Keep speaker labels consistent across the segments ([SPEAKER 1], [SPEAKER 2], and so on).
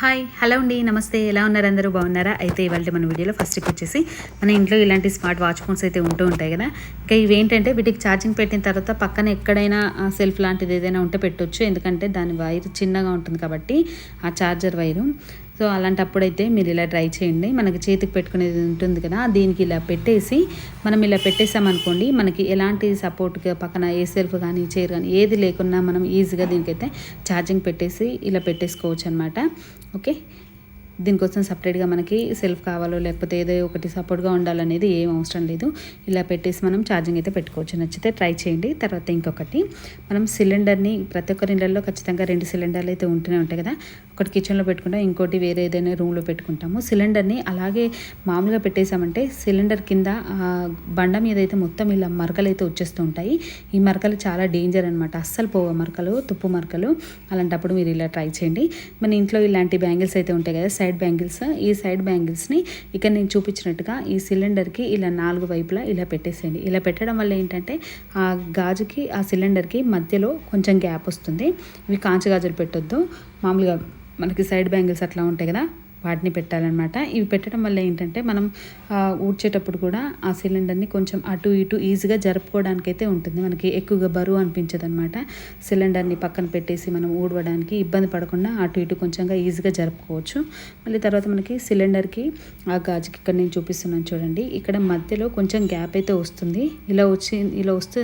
[SPEAKER 1] Hi hello అండి నమస్తే. ఎలా ఉన్నారు అందరూ? బాగున్నారా? అయితే ఇవాళ మన వీడియోలో ఫస్ట్కి వచ్చేసి మన ఇంట్లో ఇలాంటి స్మార్ట్ వాచ్ ఫోన్స్ అయితే ఉంటూ ఉంటాయి కదా. ఇంకా ఇవేంటంటే వీటికి ఛార్జింగ్ పెట్టిన తర్వాత పక్కన ఎక్కడైనా సెల్ఫ్ లాంటిది ఏదైనా ఉంటే పెట్టొచ్చు. ఎందుకంటే దాని వైర్ చిన్నగా ఉంటుంది కాబట్టి ఆ ఛార్జర్ వైరు సో అలాంటప్పుడైతే మీరు ఇలా ట్రై చేయండి. మనకి చేతికి పెట్టుకునేది ఉంటుంది కదా దీనికి ఇలా పెట్టేసి మనం ఇలా పెట్టేసామనుకోండి మనకి ఎలాంటి సపోర్ట్గా పక్కన ఏ సెల్ఫ్ కానీ చైర్ కానీ ఏది లేకున్నా మనం ఈజీగా దీనికైతే ఛార్జింగ్ పెట్టేసి ఇలా పెట్టేసుకోవచ్చు అనమాట ఓకే దీనికోసం సపరేట్గా మనకి సెల్ఫ్ కావాలో లేకపోతే ఏదో ఒకటి సపోర్ట్గా ఉండాలనేది ఏం అవసరం లేదు. ఇలా పెట్టేసి మనం ఛార్జింగ్ అయితే పెట్టుకోవచ్చు. నచ్చితే ట్రై చేయండి. తర్వాత ఇంకొకటి మనం సిలిండర్ని ప్రతి ఒక్కరి ఇళ్ళల్లో ఖచ్చితంగా రెండు సిలిండర్లు అయితే ఉంటూనే ఉంటాయి కదా. ఒకటి కిచెన్లో పెట్టుకుంటాం ఇంకోటి వేరే ఏదైనా రూమ్లో పెట్టుకుంటాము. సిలిండర్ని అలాగే మామూలుగా పెట్టేసామంటే సిలిండర్ కింద బండ మీద అయితే మొత్తం ఇలా మరకలు అయితే వచ్చేస్తూ ఉంటాయి ఈ మరకలు చాలా డేంజర్ అనమాట అస్సలు పోవ మరకలు తుప్పు మరకలు. అలాంటప్పుడు మీరు ఇలా ట్రై చేయండి. మన ఇంట్లో ఇలాంటి బ్యాంగిల్స్ అయితే ఉంటాయి కదా సైడ్ బ్యాంగిల్స్. ఈ సైడ్ బ్యాంగిల్స్ని ఇక్కడ నేను చూపించినట్టుగా ఈ సిలిండర్కి ఇలా నాలుగు వైపులా ఇలా పెట్టేసేయండి. ఇలా పెట్టడం వల్ల ఏంటంటే ఆ గాజుకి ఆ సిలిండర్కి మధ్యలో కొంచెం గ్యాప్ వస్తుంది. ఇవి కాంచు గాజులు పెట్టొద్దు. మామూలుగా మనకి సైడ్ బ్యాంగిల్స్ అట్లా ఉంటాయి కదా వాటిని పెట్టాలన్నమాట. ఇవి పెట్టడం వల్ల ఏంటంటే మనం ఊడ్చేటప్పుడు కూడా ఆ సిలిండర్ని కొంచెం అటు ఇటు ఈజీగా జరుపుకోవడానికి అయితే ఉంటుంది. మనకి ఎక్కువగా బరువు అనిపించదు అనమాట సిలిండర్ని పక్కన పెట్టేసి మనం ఊడవడానికి ఇబ్బంది పడకుండా అటు ఇటు కొంచెంగా ఈజీగా జరుపుకోవచ్చు. మళ్ళీ తర్వాత మనకి సిలిండర్కి ఆ గాజుకి ఇక్కడ నేను చూపిస్తున్నాను చూడండి. ఇక్కడ మధ్యలో కొంచెం గ్యాప్ అయితే వస్తుంది. ఇలా వచ్చి ఇలా వస్తే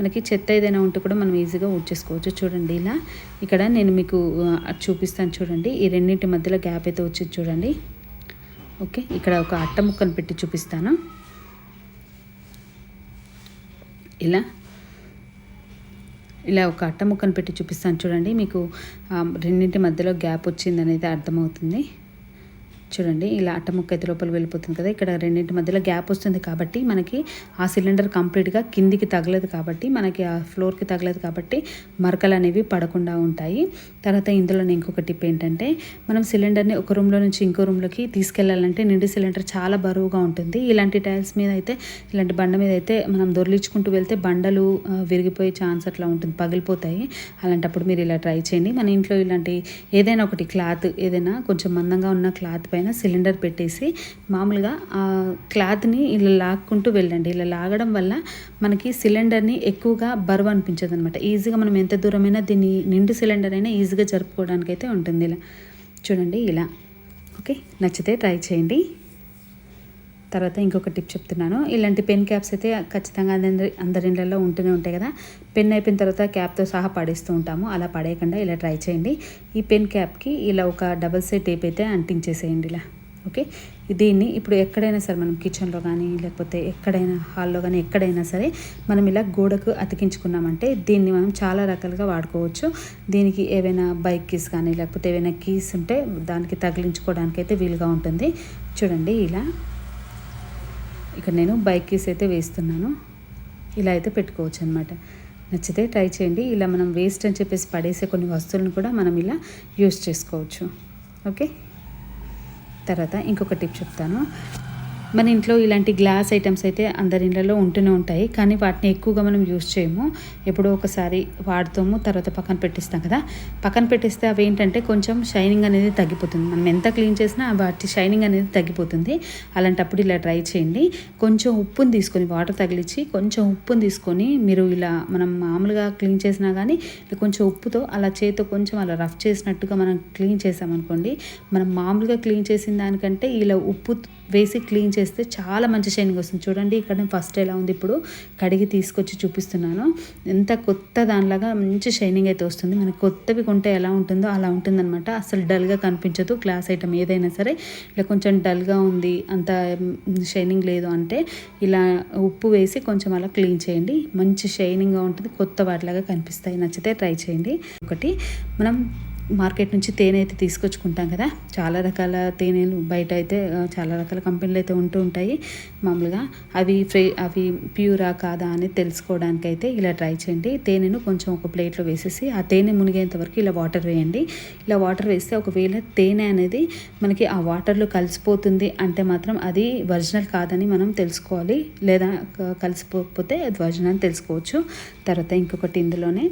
[SPEAKER 1] మనకి చెత్త ఏదైనా ఉంటే కూడా మనం ఈజీగా ఊడ్చేసుకోవచ్చు చూడండి ఇలా. ఇక్కడ నేను మీకు చూపిస్తాను చూడండి. ఈ రెండింటి మధ్యలో గ్యాప్ అయితే వచ్చింది చూడండి. ఓకే ఇక్కడ ఒక అట్ట ముక్కను పెట్టి చూపిస్తాను. ఇలా. ఇలా ఒక అట్ట ముక్కను పెట్టి చూపిస్తాను చూడండి. మీకు రెండింటి మధ్యలో గ్యాప్ వచ్చింది అనేది అర్థమవుతుంది. చూడండి ఇలా అట్టముక్క అయితే లోపల వెళ్ళిపోతుంది కదా ఇక్కడ రెండింటి మధ్యలో గ్యాప్ వస్తుంది కాబట్టి మనకి ఆ సిలిండర్ కంప్లీట్గా కిందికి తగలేదు కాబట్టి మనకి ఆ ఫ్లోర్కి తగలేదు కాబట్టి మరకలు అనేవి పడకుండా ఉంటాయి. తర్వాత ఇందులో ఇంకొక టిప్ ఏంటంటే మనం సిలిండర్ని ఒక రూమ్లో నుంచి ఇంకో రూమ్లోకి తీసుకెళ్ళాలంటే నిండి సిలిండర్ చాలా బరువుగా ఉంటుంది. ఇలాంటి టైల్స్ మీద అయితే ఇలాంటి బండ మీద అయితే మనం దొరిలించుకుంటూ వెళ్తే బండలు విరిగిపోయే ఛాన్స్ అట్లా ఉంటుంది పగిలిపోతాయి. అలాంటప్పుడు మీరు ఇలా ట్రై చేయండి. మన ఇంట్లో ఇలాంటి ఏదైనా ఒకటి క్లాత్ ఏదైనా కొంచెం మందంగా ఉన్న క్లాత్ పై పైన సిలిండర్ పెట్టేసి మామూలుగా ఆ క్లాత్ని ఇలా లాక్కుంటూ వెళ్ళండి. ఇలా లాగడం వల్ల మనకి సిలిండర్ని ఎక్కువగా బరువు అనిపించదు అనమాట ఈజీగా మనం ఎంత దూరమైనా దీన్ని నిండు సిలిండర్ అయినా ఈజీగా జరుపుకోవడానికి అయితే ఉంటుంది ఇలా. చూడండి ఇలా. ఓకే? నచ్చితే ట్రై చేయండి. తర్వాత ఇంకొక టిప్ చెప్తున్నాను. ఇలాంటి పెన్ క్యాప్స్ అయితే ఖచ్చితంగా అందరి అందరి ఇళ్ళల్లో ఉంటూనే ఉంటాయి కదా. పెన్ అయిపోయిన తర్వాత క్యాప్తో సహా పడేస్తూ ఉంటాము. అలా పడేయకుండా ఇలా ట్రై చేయండి. ఈ పెన్ క్యాప్కి ఇలా ఒక డబల్ సెట్ టేప్ అయితే అంటించేసేయండి ఇలా. ఓకే? దీన్ని ఇప్పుడు ఎక్కడైనా సరే మనం కిచెన్లో కానీ లేకపోతే ఎక్కడైనా హాల్లో కానీ ఎక్కడైనా సరే మనం ఇలా గోడకు అతికించుకున్నామంటే దీన్ని మనం చాలా రకాలుగా వాడుకోవచ్చు. దీనికి ఏవైనా బైక్ కీస్ కానీ లేకపోతే ఏవైనా కీస్ ఉంటే దానికి తగిలించుకోవడానికి అయితే వీలుగా ఉంటుంది. చూడండి ఇలా. ఇక్కడ నేను బైక్ కీస్ అయితే వేస్తున్నాను. ఇలా అయితే పెట్టుకోవచ్చు అనమాట నచ్చితే ట్రై చేయండి. ఇలా మనం వేస్ట్ అని చెప్పేసి పడేసే కొన్ని వస్తువులను కూడా మనం ఇలా యూస్ చేసుకోవచ్చు. ఓకే? తర్వాత ఇంకొక టిప్ చెప్తాను. మన ఇంట్లో ఇలాంటి గ్లాస్ ఐటమ్స్ అయితే అందరి ఇళ్ళలో ఉంటూనే ఉంటాయి. కానీ వాటిని ఎక్కువగా మనం యూజ్ చేయము. ఎప్పుడో ఒకసారి వాడుతాము తర్వాత పక్కన పెట్టిస్తాం కదా. పక్కన పెట్టిస్తే అవి ఏంటంటే కొంచెం షైనింగ్ అనేది తగ్గిపోతుంది. మనం ఎంత క్లీన్ చేసినా వాటి షైనింగ్ అనేది తగ్గిపోతుంది. అలాంటప్పుడు ఇలా ట్రై చేయండి. కొంచెం ఉప్పుని తీసుకొని వాటర్ తగిలించి కొంచెం ఉప్పుని తీసుకొని మీరు ఇలా మనం మామూలుగా క్లీన్ చేసినా కానీ కొంచెం ఉప్పుతో అలా చేతితో కొంచెం అలా రఫ్ చేసినట్టుగా మనం క్లీన్ చేసామనుకోండి మనం మామూలుగా క్లీన్ చేసిన దానికంటే ఇలా ఉప్పు వేసి క్లీన్ చేస్తే చాలా మంచి షైనింగ్ వస్తుంది. చూడండి ఇక్కడ ఫస్ట్ ఎలా ఉంది ఇప్పుడు కడిగి తీసుకొచ్చి చూపిస్తున్నాను. ఎంత కొత్త దానిలాగా మంచి షైనింగ్ అయితే వస్తుంది. మనకు కొత్తవి కొంటే ఎలా ఉంటుందో అలా ఉంటుందన్నమాట. అసలు డల్గా కనిపించదు. గ్లాస్ ఐటమ్ ఏదైనా సరే. ఇలా కొంచెం డల్గా ఉంది అంత షైనింగ్ లేదు అంటే ఇలా ఉప్పు వేసి కొంచెం అలా క్లీన్ చేయండి. మంచి షైనింగ్గా ఉంటుంది. కొత్త వాటిలాగా కనిపిస్తాయి. నచ్చితే ట్రై చేయండి. ఒకటి మనం మార్కెట్ నుంచి తేనె అయితే తీసుకొచ్చుకుంటాం కదా. చాలా రకాల తేనెలు బయట అయితే చాలా రకాల కంపెనీలు అయితే ఉంటూ ఉంటాయి మామూలుగా. అవి ఫ్రే అవి ప్యూరా కాదా అని తెలుసుకోవడానికి అయితే ఇలా ట్రై చేయండి. తేనెను కొంచెం ఒక ప్లేట్లో వేసేసి ఆ తేనె మునిగేంత వరకు ఇలా వాటర్ వేయండి. ఇలా వాటర్ వేస్తే ఒకవేళ తేనె అనేది మనకి ఆ వాటర్లో కలిసిపోతుంది అంటే మాత్రం అది ఒరిజినల్ కాదని మనం తెలుసుకోవాలి. లేదా కలిసిపోకపోతే అది ఒరిజినల్ తెలుసుకోవచ్చు. తర్వాత ఇంకొకటి ఇందులోనే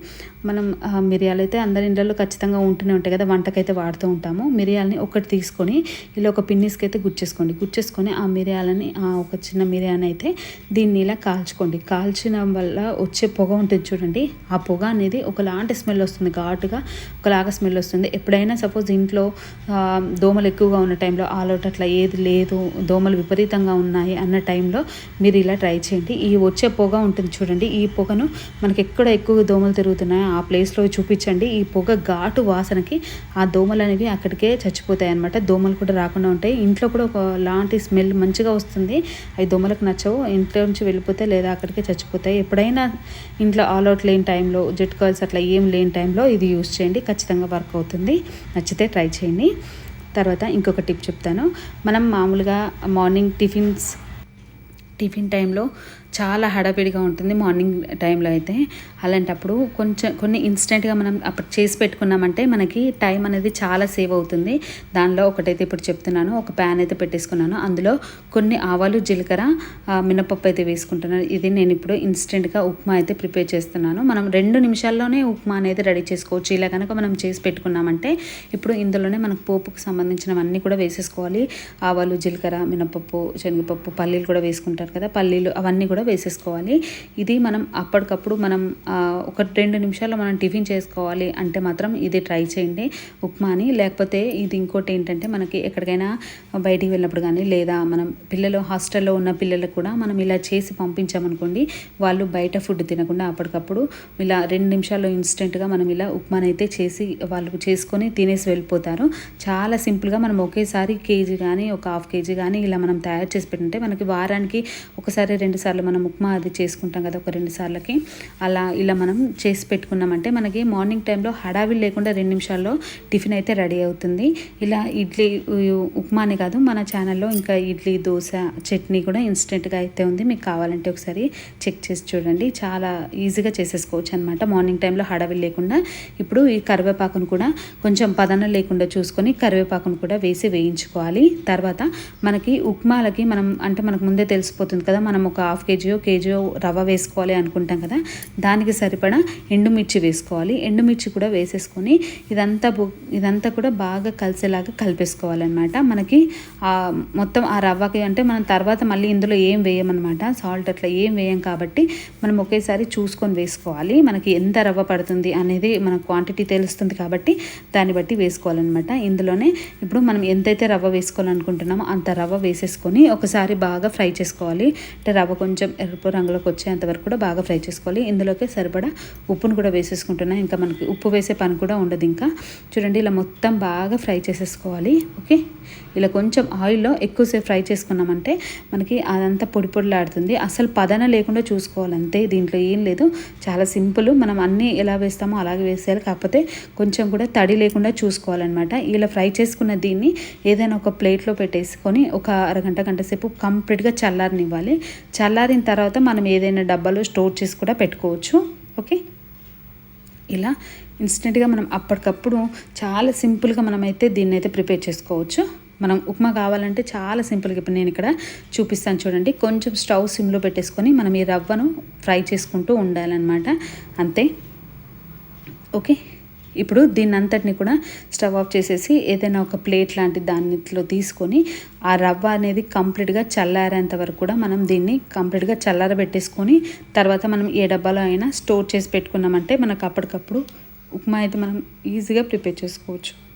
[SPEAKER 1] మనం మిరియాలు అయితే అందరి ఇండ్లలో ఖచ్చితంగా ఉంటుంది ఇలాంటివి ఉంటాయి కదా వంటకైతే వాడుతూ ఉంటాము. మిరియాలని ఒకటి తీసుకొని ఇలా ఒక పిన్నిస్కి అయితే గుచ్చేసుకోండి. గుచ్చేసుకొని ఆ మిరియాలని ఆ ఒక చిన్న మిరియాని అయితే దీన్ని ఇలా కాల్చుకోండి. కాల్చిన వల్ల వచ్చే పొగ ఉంటుంది చూడండి. ఆ పొగ అనేది ఒకలాంటి స్మెల్ వస్తుంది ఘాటుగా ఒకలాగా స్మెల్ వస్తుంది. ఎప్పుడైనా సపోజ్ ఇంట్లో దోమలు ఎక్కువగా ఉన్న టైంలో ఆలోట్ అట్లా ఏది లేదు దోమలు విపరీతంగా ఉన్నాయి అన్న టైంలో మీరు ఇలా ట్రై చేయండి. ఈ వచ్చే పొగ ఉంటుంది చూడండి. ఈ పొగను మనకి ఎక్కడ ఎక్కువ దోమలు తిరుగుతున్నాయో ఆ ప్లేస్లో చూపించండి. ఈ పొగ ఘాటు వాసనకి ఆ దోమలు అనేవి అక్కడికే చచ్చిపోతాయి అనమాట దోమలు కూడా రాకుండా ఉంటాయి. ఇంట్లో కూడా ఒక లాంటి స్మెల్ మంచిగా వస్తుంది. అవి దోమలకు నచ్చవు. ఇంట్లో నుంచి వెళ్ళిపోతే లేదా అక్కడికే చచ్చిపోతాయి. ఎప్పుడైనా ఇంట్లో ఆల్ అవుట్ లేని టైంలో జెట్ కాల్స్ అట్లా ఏం లేని టైంలో ఇది యూస్ చేయండి. ఖచ్చితంగా వర్క్ అవుతుంది. నచ్చితే ట్రై చేయండి. తర్వాత ఇంకొక టిప్ చెప్తాను. మనం మామూలుగా మార్నింగ్ టిఫిన్స్ టిఫిన్ టైంలో చాలా హడావిడిగా ఉంటుంది మార్నింగ్ టైంలో అయితే. అలాంటప్పుడు కొంచెం కొన్ని ఇన్స్టెంట్గా మనం అప్పుడు చేసి పెట్టుకున్నామంటే మనకి టైం అనేది చాలా సేవ్ అవుతుంది. దానిలో ఒకటైతే ఇప్పుడు చెప్తున్నాను ఒక ప్యాన్ అయితే పెట్టేసుకున్నాను. అందులో కొన్ని ఆవాలు జీలకర్ర మినపప్పు అయితే వేసుకుంటున్నాను. ఇది నేను ఇప్పుడు ఇన్స్టెంట్గా ఉప్మా అయితే ప్రిపేర్ చేస్తున్నాను. మనం రెండు నిమిషాల్లోనే ఉప్మా అనేది రెడీ చేసుకోవచ్చు. ఇలా కనుక మనం చేసి పెట్టుకున్నామంటే ఇప్పుడు ఇందులోనే మనకు పోపుకు సంబంధించినవన్నీ కూడా వేసేసుకోవాలి. ఆవాలు జీలకర్ర మినపప్పు శనగపప్పు పల్లీలు కూడా వేసుకుంటారు కదా పల్లీలు అవన్నీ కూడా వేసేసుకోవాలి. ఇది మనం అప్పటికప్పుడు మనం ఒక రెండు నిమిషాల్లో మనం టిఫిన్ చేసుకోవాలి అంటే మాత్రం ఇది ట్రై చేయండి. ఉప్మాని లేకపోతే ఇది ఇంకోటి ఏంటంటే మనకి ఎక్కడికైనా బయటికి వెళ్ళినప్పుడు కానీ లేదా మనం పిల్లలు హాస్టల్లో ఉన్న పిల్లలకు కూడా మనం ఇలా చేసి పంపించామనుకోండి వాళ్ళు బయట ఫుడ్ తినకుండా అప్పటికప్పుడు ఇలా రెండు నిమిషాల్లో ఇన్స్టెంట్గా మనం ఇలా ఉప్మాని అయితే చేసి వాళ్ళు చేసుకొని తినేసి వెళ్ళిపోతారు. చాలా సింపుల్గా మనం ఒకేసారి కేజీ కానీ ఒక హాఫ్ కేజీ కానీ ఇలా మనం తయారు చేసి పెట్టుంటే మనకి వారానికి ఒకసారి రెండు సార్లు మనం ఉప్మా అది చేసుకుంటాం కదా ఒక రెండు సార్లకి. అలా ఇలా మనం చేసి పెట్టుకున్నామంటే మనకి మార్నింగ్ టైంలో హడావిడి లేకుండా రెండు నిమిషాల్లో టిఫిన్ అయితే రెడీ అవుతుంది. ఇలా ఇడ్లీ ఉ- ఉప్మానే కాదు మన ఛానల్లో ఇంకా ఇడ్లీ దోశ చట్నీ కూడా ఇన్స్టెంట్గా అయితే ఉంది. మీకు కావాలంటే ఒకసారి చెక్ చేసి చూడండి. చాలా ఈజీగా చేసేసుకోవచ్చు అనమాట మార్నింగ్ టైంలో హడావిడి లేకుండా ఇప్పుడు ఈ కరివేపాకును కూడా కొంచెం పదన లేకుండా చూసుకొని కరివేపాకును కూడా వేసి వేయించుకోవాలి. తర్వాత మనకి ఉప్మాలకి మనం అంటే మనకు ముందే తెలిసిపోతుంది కదా మనం ఒక హాఫ్ కేజీ కేజీయో కేజీయో రవ్వ వేసుకోవాలి అనుకుంటాం కదా దానికి సరిపడా ఎండుమిర్చి వేసుకోవాలి. ఎండుమిర్చి కూడా వేసేసుకొని ఇదంతా ఇదంతా కూడా బాగా కలిసేలాగా కలిపేసుకోవాలన్నమాట. మనకి మొత్తం ఆ రవ్వకి అంటే మనం తర్వాత మళ్ళీ ఇందులో ఏం వేయమన్నమాట. సాల్ట్ అట్లా ఏం వేయం కాబట్టి మనం ఒకేసారి చూసుకొని వేసుకోవాలి. మనకి ఎంత రవ్వ పడుతుంది అనేది మన క్వాంటిటీ తెలుస్తుంది కాబట్టి దాన్ని బట్టి వేసుకోవాలన్నమాట. ఇందులోనే ఇప్పుడు మనం ఎంతైతే రవ్వ వేసుకోవాలనుకుంటున్నామో అంత రవ్వ వేసేసుకొని ఒకసారి బాగా ఫ్రై చేసుకోవాలి. అంటే రవ్వ కొంచెం ఎరుపు రంగులోకి వచ్చేంత వరకు కూడా బాగా ఫ్రై చేసుకోవాలి. ఇందులోకి సరిపడా ఉప్పును కూడా వేసేసుకుంటున్నాను ఇంకా మనకి ఉప్పు వేసే పని కూడా ఉండదు ఇంకా. చూడండి ఇలా మొత్తం బాగా ఫ్రై చేసేసుకోవాలి. ఓకే? ఇలా కొంచెం ఆయిల్లో ఎక్కువసేపు ఫ్రై చేసుకున్నామంటే మనకి అదంతా పొడి పొడిలాడుతుంది. అసలు పదన లేకుండా చూసుకోవాలంతే. దీంట్లో ఏం లేదు. చాలా సింపుల్. మనం అన్నీ ఎలా వేస్తామో అలాగే వేసేయాలి. కాకపోతే కొంచెం కూడా తడి లేకుండా చూసుకోవాలన్నమాట. ఇలా ఫ్రై చేసుకున్న దీన్ని ఏదైనా ఒక ప్లేట్లో పెట్టేసుకొని ఒక అరగంట గంట సేపు కంప్లీట్గా చల్లారనివ్వాలి. చల్లారిన తర్వాత మనం ఏదైనా డబ్బాలో స్టోర్ చేసి కూడా పెట్టుకోవచ్చు. ఓకే? ఇలా ఇన్స్టెంట్గా మనం అప్పటికప్పుడు చాలా సింపుల్గా మనమైతే దీన్ని అయితే ప్రిపేర్ చేసుకోవచ్చు. మనం ఉప్మా కావాలంటే చాలా సింపుల్గా ఇప్పుడు నేను ఇక్కడ చూపిస్తాను చూడండి. కొంచెం స్టవ్ సిమ్లో పెట్టేసుకొని మనం ఈ రవ్వను ఫ్రై చేసుకుంటూ ఉండాలన్నమాట. అంతే. ఓకే. ఇప్పుడు దీన్ని అంతటిని కూడా స్టవ్ ఆఫ్ చేసేసి ఏదైనా ఒక ప్లేట్ లాంటి దానిలో తీసుకొని ఆ రవ్వ అనేది కంప్లీట్గా చల్లారేంత వరకు కూడా మనం దీన్ని కంప్లీట్గా చల్లారబెట్టేసుకొని తర్వాత మనం ఏ డబ్బాలో అయినా స్టోర్ చేసి పెట్టుకున్నామంటే మనకు అప్పటికప్పుడు ఉప్మా అయితే మనం ఈజీగా ప్రిపేర్ చేసుకోవచ్చు.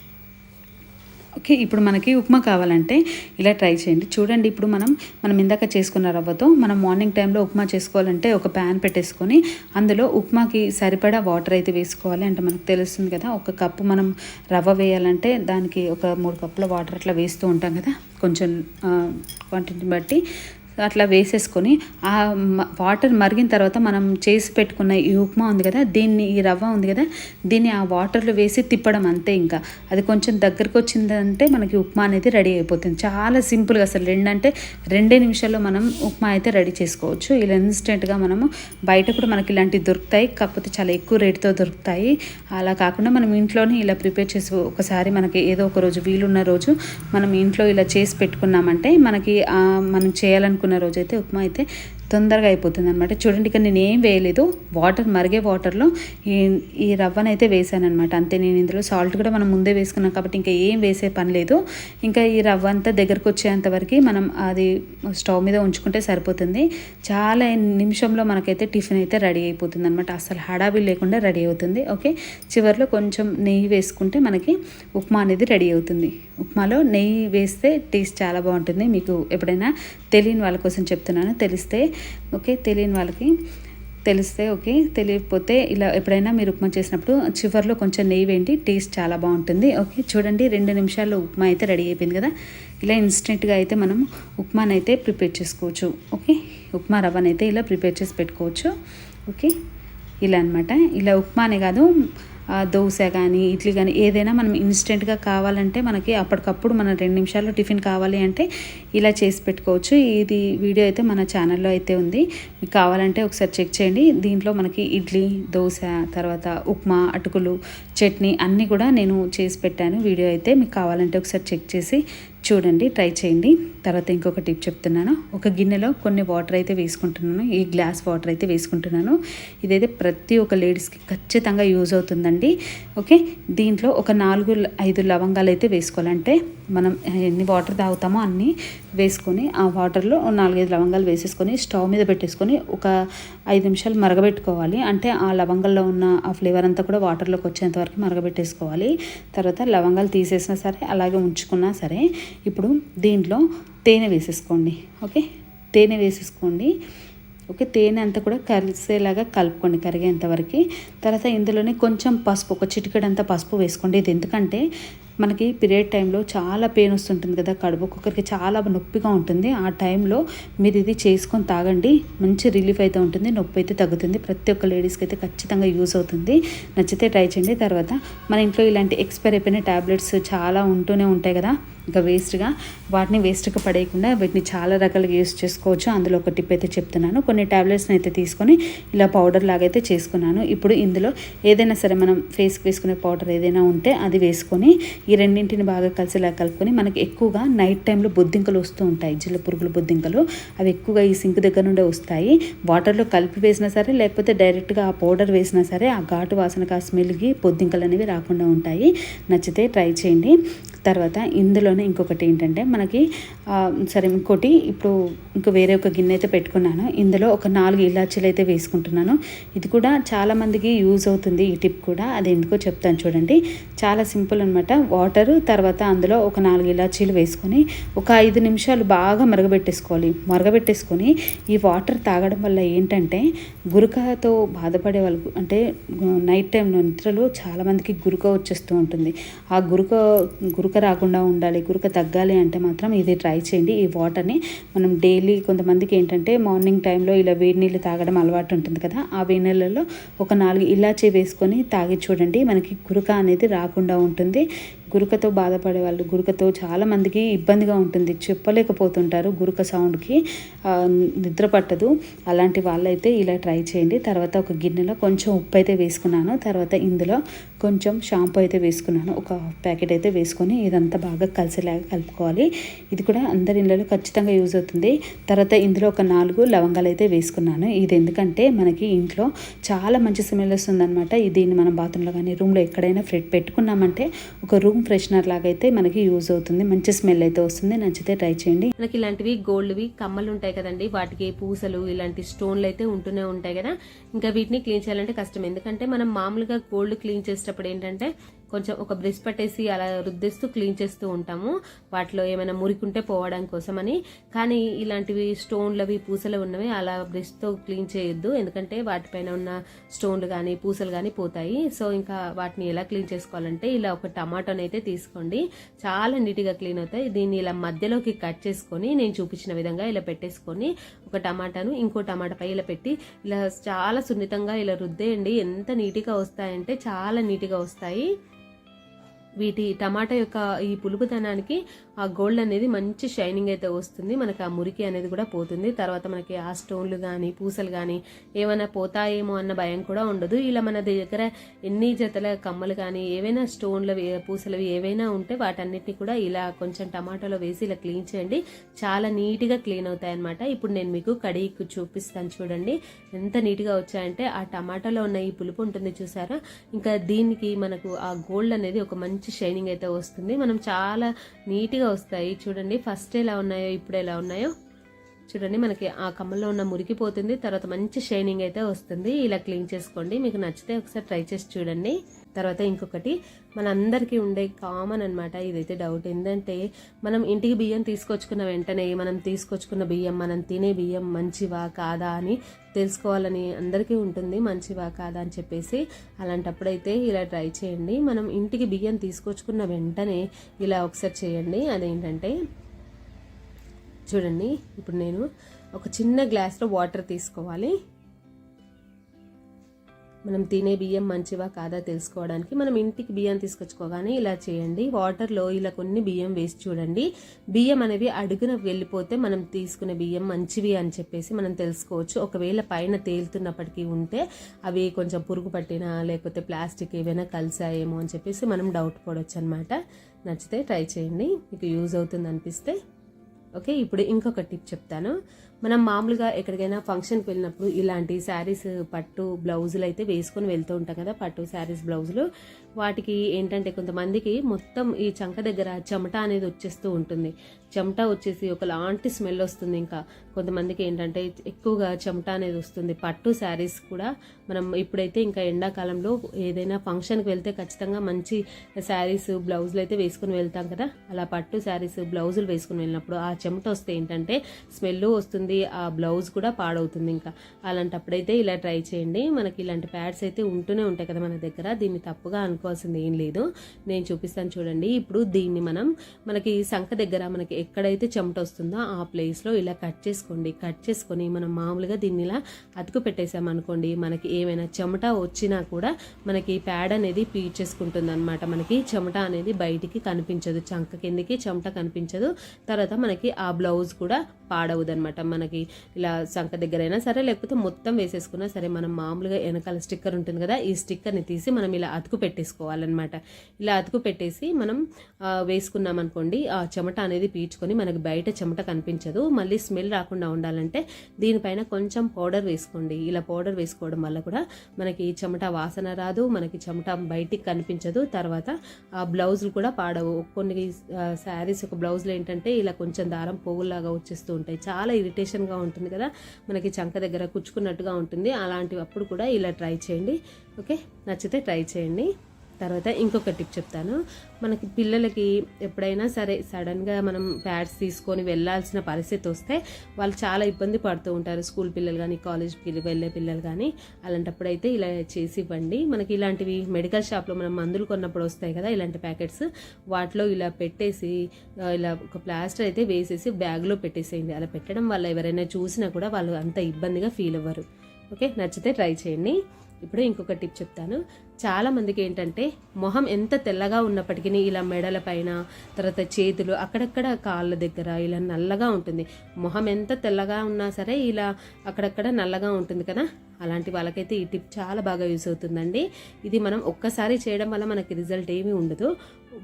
[SPEAKER 1] ఓకే ఇప్పుడు మనకి ఉప్మా కావాలంటే ఇలా ట్రై చేయండి. చూడండి ఇప్పుడు మనం మనం ఇందాక చేసుకున్న రవ్వతో మనం మార్నింగ్ టైంలో ఉప్మా చేసుకోవాలంటే ఒక ప్యాన్ పెట్టేసుకొని అందులో ఉప్మాకి సరిపడా వాటర్ అయితే వేసుకోవాలి. అంటే మనకు తెలుస్తుంది కదా ఒక కప్పు మనం రవ్వ వేయాలంటే దానికి ఒక మూడు కప్పుల వాటర్ అట్లా వేస్తూ ఉంటాం కదా కొంచెం క్వాంటిటీని బట్టి. అట్లా వేసేసుకొని ఆ వాటర్ మరిగిన తర్వాత మనం చేసి పెట్టుకున్న ఈ ఉప్మా ఉంది కదా దీన్ని ఈ రవ్వ ఉంది కదా దీన్ని ఆ వాటర్లో వేసి తిప్పడం అంతే ఇంకా. అది కొంచెం దగ్గరకు వచ్చిందంటే మనకి ఉప్మా అనేది రెడీ అయిపోతుంది. చాలా సింపుల్గా అసలు రెండంటే రెండే నిమిషాల్లో మనం ఉప్మా అయితే రెడీ చేసుకోవచ్చు. ఇలా ఇన్స్టెంట్గా మనము బయట కూడా మనకి ఇలాంటివి దొరుకుతాయి కాకపోతే చాలా ఎక్కువ రేటుతో దొరుకుతాయి. అలా కాకుండా మనం ఇంట్లోనే ఇలా ప్రిపేర్ చేసి ఒకసారి మనకి ఏదో ఒక రోజు వీలున్న రోజు మనం ఇంట్లో ఇలా చేసి పెట్టుకున్నామంటే మనకి మనం చేయాలనుకున్న అనుకున్న రోజైతే ఉప్మా అయితే తొందరగా అయిపోతుంది అనమాట చూడండి ఇక్కడ నేను ఏం వేయలేదు. వాటర్ మరిగే వాటర్లో ఈ ఈ రవ్వనైతే వేసాను అనమాట అంతే నేను ఇందులో సాల్ట్ కూడా మనం ముందే వేసుకున్నాం కాబట్టి ఇంకా ఏం వేసే పని లేదు. ఇంకా ఈ రవ్వ అంతా దగ్గరకు వచ్చేంత వరకు మనం అది స్టవ్ మీద ఉంచుకుంటే సరిపోతుంది. చాలా నిమిషంలో మనకైతే టిఫిన్ అయితే రెడీ అయిపోతుంది అనమాట అసలు హడాబి లేకుండా రెడీ అవుతుంది. ఓకే? చివరిలో కొంచెం నెయ్యి వేసుకుంటే మనకి ఉప్మా అనేది రెడీ అవుతుంది. ఉప్మాలో నెయ్యి వేస్తే టేస్ట్ చాలా బాగుంటుంది. మీకు ఎప్పుడైనా తెలియని వాళ్ళ కోసం చెప్తున్నాను. తెలిస్తే ఓకే తెలియని వాళ్ళకి తెలిస్తే ఓకే తెలియకపోతే ఇలా ఎప్పుడైనా మీరు ఉప్మా చేసినప్పుడు చివరిలో కొంచెం నెయ్యి వేయండి టేస్ట్ చాలా బాగుంటుంది. ఓకే చూడండి రెండు నిమిషాల్లో ఉప్మా అయితే రెడీ అయిపోయింది కదా. ఇలా ఇన్స్టెంట్గా అయితే మనం ఉప్మాని అయితే ప్రిపేర్ చేసుకోవచ్చు. ఓకే ఉప్మా రవ్వనైతే ఇలా ప్రిపేర్ చేసి పెట్టుకోవచ్చు. ఓకే ఇలా అనమాట ఇలా ఉప్మానే కాదు దోశ కానీ ఇడ్లీ కానీ ఏదైనా మనం ఇన్స్టెంట్గా కావాలంటే మనకి అప్పటికప్పుడు మన రెండు నిమిషాల్లో టిఫిన్ కావాలి అంటే ఇలా చేసి పెట్టుకోవచ్చు. ఇది వీడియో అయితే మన ఛానల్లో అయితే ఉంది. మీకు కావాలంటే ఒకసారి చెక్ చేయండి. దీంట్లో మనకి ఇడ్లీ దోశ తర్వాత ఉప్మా అటుకులు చట్నీ అన్నీ కూడా నేను చేసి పెట్టాను. వీడియో అయితే మీకు కావాలంటే ఒకసారి చెక్ చేసి చూడండి ట్రై చేయండి. తర్వాత ఇంకొక టిప్ చెప్తున్నాను. ఒక గిన్నెలో కొన్ని వాటర్ అయితే వేసుకుంటున్నాను. ఈ గ్లాస్ వాటర్ అయితే వేసుకుంటున్నాను. ఇదైతే ప్రతి ఒక్క లేడీస్కి ఖచ్చితంగా యూజ్ అవుతుందండి. ఓకే? దీంట్లో ఒక నాలుగు ఐదు లవంగాలు అయితే వేసుకోవాలంటే మనం ఎన్ని వాటర్ తాగుతామో అన్నీ వేసుకొని ఆ వాటర్లో నాలుగైదు లవంగాలు వేసేసుకొని స్టవ్ మీద పెట్టేసుకొని ఒక ఐదు నిమిషాలు మరగబెట్టుకోవాలి. అంటే ఆ లవంగాల్లో ఉన్న ఆ ఫ్లేవర్ అంతా కూడా వాటర్లోకి వచ్చేంత వరకు మరగబెట్టేసుకోవాలి. తర్వాత లవంగాలు తీసేసినా సరే అలాగే ఉంచుకున్నా సరే ఇప్పుడు దీంట్లో తేనె వేసేసుకోండి ఓకే? తేనె వేసేసుకోండి. ఓకే తేనె అంతా కూడా కలిసేలాగా కలుపుకోండి కరిగేంత వరకు. తర్వాత ఇందులోనే కొంచెం పసుపు ఒక చిటికెడంతా పసుపు వేసుకోండి. ఇది ఎందుకంటే మనకి పీరియడ్ టైంలో చాలా పెయిన్ వస్తుంటుంది కదా కడుపు ఒక్కొక్కరికి చాలా నొప్పిగా ఉంటుంది. ఆ టైంలో మీరు ఇది చేసుకొని తాగండి. మంచి రిలీఫ్ అయితే ఉంటుంది నొప్పి అయితే తగ్గుతుంది. ప్రతి ఒక్క లేడీస్కి అయితే ఖచ్చితంగా యూస్ అవుతుంది. నచ్చితే ట్రై చేయండి. తర్వాత మన ఇంట్లో ఇలాంటి ఎక్స్పైర్ అయిపోయిన ట్యాబ్లెట్స్ చాలా ఉంటూనే ఉంటాయి కదా. ఇంకా వేస్ట్గా వాటిని వేస్ట్గా పడేయకుండా వీటిని చాలా రకాలుగా యూస్ చేసుకోవచ్చు. అందులో ఒక టిప్ అయితే చెప్తున్నాను. కొన్ని ట్యాబ్లెట్స్ని అయితే తీసుకొని ఇలా పౌడర్ లాగా అయితే చేసుకున్నాను. ఇప్పుడు ఇందులో ఏదైనా సరే మనం ఫేస్కి వేసుకునే పౌడర్ ఏదైనా ఉంటే అది వేసుకొని ఈ రెండింటిని బాగా కలిసిలా కలుపుకొని మనకి ఎక్కువగా నైట్ టైంలో బొద్దింకలు వస్తూ ఉంటాయి. జిల్ల పురుగులు బొద్దింకలు అవి ఎక్కువగా ఈ సింక్ దగ్గర నుండే వస్తాయి. వాటర్లో కలిపి వేసినా సరే లేకపోతే డైరెక్ట్గా ఆ పౌడర్ వేసినా సరే ఆ ఘాటు వాసనకు ఆ స్మెల్కి బొద్దింకలు అనేవి రాకుండా ఉంటాయి. నచ్చితే ట్రై చేయండి. తర్వాత ఇందులోనే ఇంకొకటి ఏంటంటే మనకి సరే ఇంకోటి ఇప్పుడు ఇంకో వేరే ఒక గిన్నె అయితే పెట్టుకున్నాను. ఇందులో ఒక నాలుగు ఇలాచీలు అయితే వేసుకుంటున్నాను. ఇది కూడా చాలామందికి యూజ్ అవుతుంది ఈ టిప్ కూడా. అది ఎందుకో చెప్తాను చూడండి. చాలా సింపుల్ అనమాట వాటర్ తర్వాత అందులో ఒక నాలుగు ఇలాచీలు వేసుకొని ఒక ఐదు నిమిషాలు బాగా మరగబెట్టేసుకోవాలి. మరగబెట్టేసుకొని ఈ వాటర్ తాగడం వల్ల ఏంటంటే గురుకతో బాధపడే వాళ్ళకు అంటే నైట్ టైంలో నిద్రలో చాలామందికి గురుక వచ్చేస్తూ ఉంటుంది. ఆ గురుక గురుక రాకుండా ఉండాలి. గురక తగ్గాలి అంటే మాత్రం ఇది ట్రై చేయండి. ఈ వాటర్ని మనం డైలీ కొంతమందికి ఏంటంటే మార్నింగ్ టైంలో ఇలా వేడి నీళ్ళు తాగడం అలవాటు ఉంటుంది కదా ఆ వేడి నీళ్ళలో ఒక నాలుగు ఇలాచీ వేసుకొని తాగి చూడండి. మనకి గురక అనేది రాకుండా ఉంటుంది. గురుకతో బాధపడే వాళ్ళు గురుకతో చాలా మందికి ఇబ్బందిగా ఉంటుంది. చెప్పలేకపోతుంటారు గురుక సౌండ్కి నిద్ర పట్టదు. అలాంటి వాళ్ళైతే ఇలా ట్రై చేయండి. తర్వాత ఒక గిన్నెలో కొంచెం ఉప్పు అయితే వేసుకున్నాను. తర్వాత ఇందులో కొంచెం షాంపూ అయితే వేసుకున్నాను. ఒక ప్యాకెట్ అయితే వేసుకొని ఇదంతా బాగా కలిసేలాగా కలుపుకోవాలి. ఇది కూడా అందరి ఇళ్ళలో ఖచ్చితంగా యూజ్ అవుతుంది. తర్వాత ఇందులో ఒక నాలుగు లవంగాలు అయితే వేసుకున్నాను. ఇది ఎందుకంటే మనకి ఇంట్లో చాలా మంచి స్మెల్ వస్తుందన్నమాట. దీన్ని మనం బాత్రూంలో కానీ రూమ్లో ఎక్కడైనా ఫ్రెడ్ పెట్టుకున్నామంటే ఒక రూమ్ ఫ్రెషనర్ లాగా అయితే మనకి యూజ్ అవుతుంది. మంచి స్మెల్ అయితే వస్తుంది. నచ్చితే ట్రై చేయండి.
[SPEAKER 2] మనకి ఇలాంటివి గోల్డ్వి కమ్మలు ఉంటాయి కదండి. వాటికి పూసలు ఇలాంటి స్టోన్లు అయితే ఉంటూనే ఉంటాయి కదా. ఇంకా వీటిని క్లీన్ చేయాలంటే కష్టం. ఎందుకంటే మనం మామూలుగా గోల్డ్ క్లీన్ చేసేటప్పుడు ఏంటంటే కొంచెం ఒక బ్రష్ పట్టేసి అలా రుద్దేస్తూ క్లీన్ చేస్తూ ఉంటాము. వాటిలో ఏమైనా మురికుంటే పోవడం కోసమని. కానీ ఇలాంటివి స్టోన్లవి పూసలు ఉన్నవి అలా బ్రష్తో క్లీన్ చేయొద్దు. ఎందుకంటే వాటిపైన ఉన్న స్టోన్లు కానీ పూసలు కానీ పోతాయి. సో ఇంకా వాటిని ఎలా క్లీన్ చేసుకోవాలంటే ఇలా ఒక టమాటోని అయితే తీసుకోండి. చాలా నీట్గా క్లీన్ అవుతాయి. దీన్ని ఇలా మధ్యలోకి కట్ చేసుకొని నేను చూపించిన విధంగా ఇలా పెట్టేసుకొని ఒక టమాటాను ఇంకో టమాటా పై ఇలా పెట్టి ఇలా చాలా సున్నితంగా ఇలా రుద్దేయండి. ఎంత నీట్గా వస్తాయంటే చాలా నీట్గా వస్తాయి. వీటి టమాటా యొక్క ఈ పులుపుతనానికి ఆ గోల్డ్ అనేది మంచి షైనింగ్ అయితే వస్తుంది. మనకి ఆ మురికి అనేది కూడా పోతుంది. తర్వాత మనకి ఆ స్టోన్లు కానీ పూసలు కానీ ఏమైనా పోతాయేమో అన్న భయం కూడా ఉండదు. ఇలా మన దగ్గర ఎన్ని జతల కమ్మలు కానీ ఏవైనా స్టోన్లు పూసలవి ఏవైనా ఉంటే వాటన్నిటిని కూడా ఇలా కొంచెం టమాటాలో వేసి ఇలా క్లీన్ చేయండి. చాలా నీట్గా క్లీన్ అవుతాయి అనమాట ఇప్పుడు నేను మీకు కడిగి చూపిస్తాను చూడండి. ఎంత నీట్గా వచ్చాయంటే ఆ టమాటాలో ఉన్న ఈ పులుపు ఉంటుంది చూసారా? ఇంకా దీనికి మనకు ఆ గోల్డ్ అనేది ఒక మంచి షైనింగ్ అయితే వస్తుంది. మనం చాలా నీట్గా వస్తాయి. చూడండి ఫస్ట్ ఎలా ఉన్నాయో ఇప్పుడు ఎలా ఉన్నాయో. చూడండి మనకి ఆ కమ్మల్లో ఉన్న మురికిపోతుంది తర్వాత మంచి షైనింగ్ అయితే వస్తుంది. ఇలా క్లీన్ చేసుకోండి. మీకు నచ్చితే ఒకసారి ట్రై చేసి చూడండి. తర్వాత ఇంకొకటి మన అందరికీ ఉండే కామన్ అనమాట ఇదైతే డౌట్ ఏంటంటే మనం ఇంటికి బియ్యం తీసుకొచ్చుకున్న వెంటనే మనం తీసుకొచ్చుకున్న బియ్యం మనం తినే బియ్యం మంచివా కాదా అని తెలుసుకోవాలని అందరికీ ఉంటుంది మంచివా కాదా అని చెప్పేసి అలాంటప్పుడైతే ఇలా ట్రై చేయండి. మనం ఇంటికి బియ్యం తీసుకొచ్చుకున్న వెంటనే ఇలా ఒకసారి చేయండి. అదేంటంటే చూడండి ఇప్పుడు నేను ఒక చిన్న గ్లాస్లో వాటర్ తీసుకోవాలి. మనం తినే బియ్యం మంచివా కాదా తెలుసుకోవడానికి. మనం ఇంటికి బియ్యం తీసుకొచ్చుకోగానే ఇలా చేయండి. వాటర్లో ఇలా కొన్ని బియ్యం వేసి చూడండి. బియ్యం అనేవి అడుగున వెళ్ళిపోతే మనం తీసుకునే బియ్యం మంచివి అని చెప్పేసి మనం తెలుసుకోవచ్చు. ఒకవేళ పైన తేలుతున్నప్పటికీ ఉంటే అవి కొంచెం పురుగు పట్టినా లేకపోతే ప్లాస్టిక్ ఏవైనా కలిసాయేమో అని చెప్పేసి మనం డౌట్ పడవచ్చు అనమాట నచ్చితే ట్రై చేయండి. మీకు యూజ్ అవుతుంది అనిపిస్తే. ఓకే ఇప్పుడు ఇంకొక టిప్ చెప్తాను. మనం మామూలుగా ఎక్కడికైనా ఫంక్షన్కి వెళ్ళినప్పుడు ఇలాంటి శారీస్ పట్టు బ్లౌజులు అయితే వేసుకొని వెళ్తూ ఉంటాం కదా పట్టు శారీస్ బ్లౌజులు. వాటికి ఏంటంటే కొంతమందికి మొత్తం ఈ చంక దగ్గర చెమట అనేది వచ్చేస్తూ ఉంటుంది. చెమట వచ్చేసి ఒకలాంటి స్మెల్ వస్తుంది ఇంకా. కొంతమందికి ఏంటంటే ఎక్కువగా చెమట అనేది వస్తుంది. పట్టు శారీస్ కూడా మనం ఇప్పుడైతే ఇంకా ఎండాకాలంలో ఏదైనా ఫంక్షన్కి వెళ్తే ఖచ్చితంగా మంచి శారీస్ బ్లౌజులు అయితే వేసుకుని వెళ్తాం కదా. అలా పట్టు శారీస్ బ్లౌజులు వేసుకుని వెళ్ళినప్పుడు ఆ చెమట వస్తే ఏంటంటే స్మెల్ వస్తుంది ఆ బ్లౌజ్ కూడా పాడవుతుంది ఇంకా. అలాంటప్పుడైతే ఇలా ట్రై చేయండి. మనకి ఇలాంటి ప్యాడ్స్ అయితే ఉంటూనే ఉంటాయి కదా మన దగ్గర. దీన్ని తప్పుగా అనుకోవాల్సింది ఏం లేదు. నేను చూపిస్తాను చూడండి. ఇప్పుడు దీన్ని మనం మనకి సంఖ దగ్గర మనకి ఎక్కడైతే చెమట వస్తుందో ఆ ప్లేస్లో ఇలా కట్ చేసుకోండి. కట్ చేసుకొని మనం మామూలుగా దీన్ని ఇలా అతుకు పెట్టేసామనుకోండి మనకి ఏమైనా చెమట వచ్చినా కూడా మనకి ప్యాడ్ అనేది పీల్చేసుకుంటుంది అనమాట మనకి చెమట అనేది బయటికి కనిపించదు చంక కిందకి చెమట కనిపించదు. తర్వాత మనకి ఆ బ్లౌజ్ కూడా పాడవదనమాట మనకి ఇలా సంక దగ్గర అయినా సరే లేకపోతే మొత్తం వేసేసుకున్నా సరే మనం మామూలుగా వెనకాల స్టిక్కర్ ఉంటుంది కదా ఈ స్టిక్కర్ని తీసి మనం ఇలా అతుకు పెట్టేసుకోవాలన్నమాట. ఇలా అతుకు పెట్టేసి మనం వేసుకున్నామనుకోండి వేసుకున్నాం అనుకోండి ఆ చెమట అనేది పీల్చుకొని మనకి బయట చెమట కనిపించదు. మళ్ళీ స్మెల్ రాకుండా ఉండాలంటే దీనిపైన కొంచెం పౌడర్ వేసుకోండి. ఇలా పౌడర్ వేసుకోవడం వల్ల కూడా మనకి చెమట వాసన రాదు మనకి చెమట బయటికి కనిపించదు. తర్వాత ఆ బ్లౌజులు కూడా పాడవు. కొన్ని శారీస్ ఒక బ్లౌజ్లో ఏంటంటే ఇలా కొంచెం దారం పోగులాగా వచ్చేస్తూ ఉంటాయి. చాలా ఇరిటేషన్గా ఉంటుంది కదా. మనకి చంక దగ్గర కుచ్చుకున్నట్టుగా ఉంటుంది. అలాంటివి అప్పుడు కూడా ఇలా ట్రై చేయండి. ఓకే? నచ్చితే ట్రై చేయండి. తర్వాత ఇంకొక టిప్ చెప్తాను. మనకి పిల్లలకి ఎప్పుడైనా సరే సడన్గా మనం ప్యాడ్స్ తీసుకొని వెళ్ళాల్సిన పరిస్థితి వస్తే వాళ్ళు చాలా ఇబ్బంది పడుతూ ఉంటారు. స్కూల్ పిల్లలు కానీ కాలేజ్ పిల్లలు వెళ్ళే పిల్లలు కానీ అలాంటప్పుడు అయితే ఇలా చేసి ఇవ్వండి. మనకి ఇలాంటివి మెడికల్ షాప్లో మనం మందులు కొన్నప్పుడు వస్తాయి కదా ఇలాంటి ప్యాకెట్స్ వాటిలో ఇలా పెట్టేసి ఇలా ఒక ప్లాస్టర్ అయితే వేసేసి బ్యాగ్లో పెట్టేసేయండి. అలా పెట్టడం వల్ల ఎవరైనా చూసినా కూడా వాళ్ళు అంత ఇబ్బందిగా ఫీల్ అవ్వరు. ఓకే? నచ్చితే ట్రై చేయండి. ఇప్పుడు ఇంకొక టిప్ చెప్తాను. చాలా మందికి ఏంటంటే మొహం ఎంత తెల్లగా ఉన్నప్పటికీ ఇలా మెడల పైన తర్వాత చేతులు అక్కడక్కడ కాళ్ళ దగ్గర ఇలా నల్లగా ఉంటుంది. మొహం ఎంత తెల్లగా ఉన్నా సరే ఇలా అక్కడక్కడ నల్లగా ఉంటుంది కదా? అలాంటి వాళ్ళకైతే ఈ టిప్ చాలా బాగా యూస్ అవుతుందండి. ఇది మనం ఒక్కసారి చేయడం వల్ల మనకి రిజల్ట్ ఏమీ ఉండదు.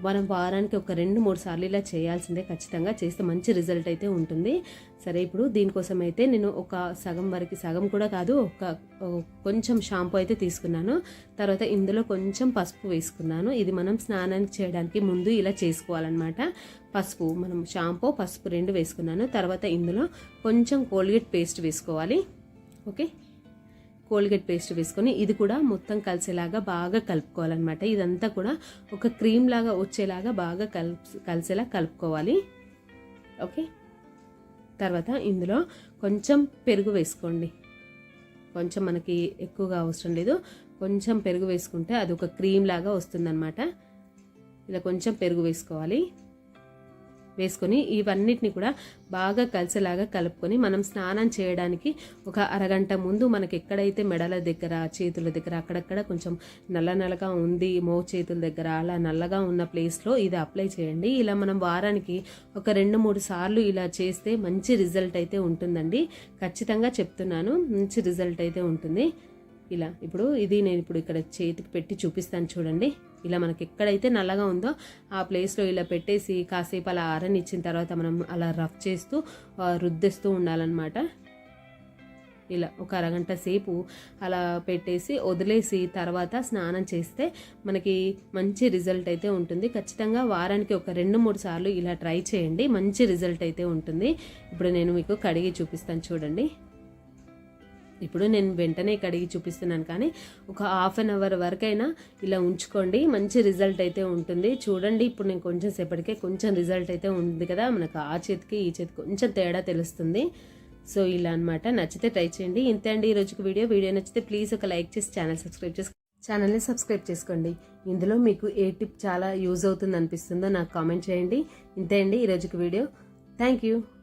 [SPEAKER 2] మనం వారానికి ఒక రెండు మూడు సార్లు ఇలా చేయాల్సిందే ఖచ్చితంగా. చేస్తే మంచి రిజల్ట్ అయితే ఉంటుంది. సరే ఇప్పుడు దీనికోసం అయితే నేను ఒక సగం వరకు సగం కూడా కాదు ఒక కొంచెం షాంపూ అయితే తీసుకున్నాను. తర్వాత ఇందులో కొంచెం పసుపు వేసుకున్నాను. ఇది మనం స్నానానికి చేయడానికి ముందు ఇలా చేసుకోవాలన్నమాట. పసుపు మనం షాంపూ పసుపు రెండు వేసుకున్నాను. తర్వాత ఇందులో కొంచెం కోల్గేట్ పేస్ట్ వేసుకోవాలి. ఓకే? కోల్గేట్ పేస్ట్ వేసుకొని ఇది కూడా మొత్తం కలిసేలాగా బాగా కలుపుకోవాలన్నమాట. ఇదంతా కూడా ఒక క్రీమ్ లాగా వచ్చేలాగా బాగా కలుపు కలిసేలా కలుపుకోవాలి. ఓకే? తర్వాత ఇందులో కొంచెం పెరుగు వేసుకోండి. కొంచెం మనకి ఎక్కువగా అవసరం లేదు. కొంచెం పెరుగు వేసుకుంటే అది ఒక క్రీమ్ లాగా వస్తుందన్నమాట. ఇలా కొంచెం పెరుగు వేసుకోవాలి. వేసుకొని ఇవన్నిటిని కూడా బాగా కలిసేలాగా కలుపుకొని మనం స్నానం చేయడానికి ఒక అరగంట ముందు మనకి ఎక్కడైతే మెడల దగ్గర చేతుల దగ్గర అక్కడక్కడ కొంచెం నల్ల నల్లగా ఉంది మో చేతుల దగ్గర అలా నల్లగా ఉన్న ప్లేస్లో ఇది అప్లై చేయండి. ఇలా మనం వారానికి ఒక రెండు మూడు సార్లు ఇలా చేస్తే మంచి రిజల్ట్ అయితే ఉంటుందండి. ఖచ్చితంగా చెప్తున్నాను మంచి రిజల్ట్ అయితే ఉంటుంది. ఇలా ఇప్పుడు ఇది నేను ఇప్పుడు ఇక్కడ చేతికి పెట్టి చూపిస్తాను చూడండి. ఇలా మనకి ఎక్కడైతే నల్లగా ఉందో ఆ ప్లేస్లో ఇలా పెట్టేసి కాసేపు అలా ఆరనిచ్చిన తర్వాత మనం అలా రఫ్ చేస్తూ రుద్దేస్తూ ఉండాలన్నమాట. ఇలా ఒక అరగంట సేపు అలా పెట్టేసి వదిలేసి తర్వాత స్నానం చేస్తే మనకి మంచి రిజల్ట్ అయితే ఉంటుంది. ఖచ్చితంగా వారానికి ఒక రెండు మూడు సార్లు ఇలా ట్రై చేయండి. మంచి రిజల్ట్ అయితే ఉంటుంది. ఇప్పుడు నేను మీకు కడిగి చూపిస్తాను చూడండి. ఇప్పుడు నేను వెంటనే కడిగి చూపిస్తున్నాను కానీ ఒక హాఫ్ అన్ అవర్ వరకైనా ఇలా ఉంచుకోండి. మంచి రిజల్ట్ అయితే ఉంటుంది. చూడండి ఇప్పుడు నేను కొంచెం సేపటికే కొంచెం రిజల్ట్ అయితే ఉంది కదా. మనకు ఆ చేతికి ఈ చేతికి కొంచెం తేడా తెలుస్తుంది. సో ఇలా అన్నమాట. నచ్చితే ట్రై చేయండి. ఇంతే అండి ఈ వీడియో. వీడియో నచ్చితే ప్లీజ్ ఒక లైక్ చేసి ఛానల్ సబ్స్క్రైబ్ చేసి ఛానల్ని సబ్స్క్రైబ్ చేసుకోండి. ఇందులో మీకు ఏ టిప్ చాలా యూజ్ అవుతుంది అనిపిస్తుందో నాకు కామెంట్ చేయండి. ఇంతే అండి ఈ రోజుకి వీడియో. Thank you